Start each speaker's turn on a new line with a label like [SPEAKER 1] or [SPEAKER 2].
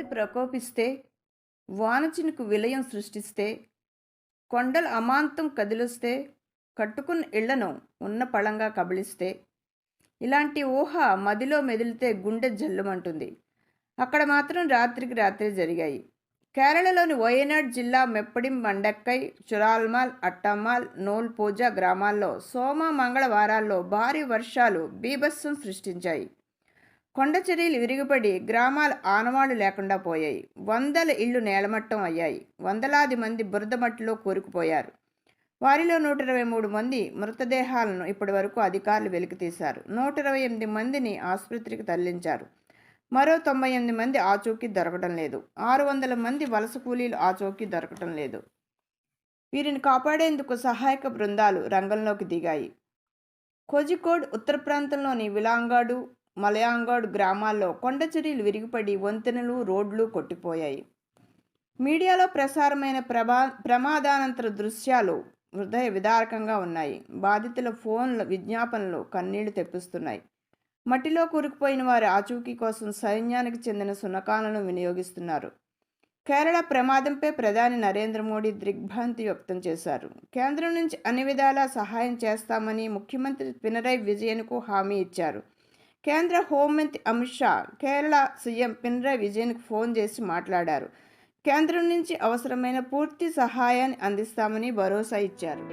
[SPEAKER 1] ప్రకోపిస్తే వానచినుకు విలయం సృష్టిస్తే కొండలు అమాంతం కదిలిస్తే కట్టుకున్న ఇళ్ళను ఉన్న పళంగా కబళిస్తే ఇలాంటి ఊహ మదిలో మెదిలితే గుండె జల్లుమంటుంది. అక్కడ మాత్రం రాత్రికి రాత్రి జరిగాయి. కేరళలోని వయనాడ్ జిల్లా మెప్పడిం మండక్కై చురాల్మాల్ అట్టమ్మాల్ నోల్ పూజ గ్రామాల్లో సోమ మంగళవారాల్లో భారీ వర్షాలు బీభత్సం సృష్టించాయి. కొండచెరీలు విరిగిపడి గ్రామాల ఆనవాళ్ళు లేకుండా పోయాయి. వందల ఇళ్ళు నేలమట్టం అయ్యాయి. వందలాది మంది బురద మట్టిలో కూరుకుపోయారు. వారిలో నూట ఇరవై మూడు మంది మృతదేహాలను ఇప్పటి వరకు అధికారులు వెలికితీశారు. నూట ఇరవై ఎనిమిది మందిని ఆసుపత్రికి తరలించారు. మరో తొంభై ఎనిమిది మంది ఆచూకీ దొరకడం లేదు. ఆరు వందల మంది వలస కూలీలు ఆచూకీ దొరకటం లేదు. వీరిని కాపాడేందుకు సహాయక బృందాలు రంగంలోకి దిగాయి. కోజికోడ్ ఉత్తర ప్రాంతంలోని విలాంగాడు మలయాంగడ్ గ్రామాల్లో కొండచెరీలు విరిగిపడి వంతెనలు రోడ్లు కొట్టిపోయాయి. మీడియాలో ప్రసారమైన ప్రభా ప్రమాదానంతర దృశ్యాలు హృదయ విదారకంగా ఉన్నాయి. బాధితుల ఫోన్ల విజ్ఞాపనలు కన్నీళ్ళు తెప్పిస్తున్నాయి. మట్టిలో కూరుకుపోయిన వారి ఆచూకీ కోసం సైన్యానికి చెందిన సునకాలను వినియోగిస్తున్నారు. కేరళ ప్రమాదంపై ప్రధాని నరేంద్ర మోడీ దిగ్భ్రాంతి వ్యక్తం చేశారు. కేంద్రం నుంచి అన్ని విధాలా సహాయం చేస్తామని ముఖ్యమంత్రి పినరై విజయన్కు హామీ ఇచ్చారు. కేంద్ర హోంమంత్రి అమిత్ షా కేరళ సీఎం పినరయ్ విజయన్కు ఫోన్ చేసి మాట్లాడారు. కేంద్రం నుంచి అవసరమైన పూర్తి సహాయాన్ని అందిస్తామని భరోసా ఇచ్చారు.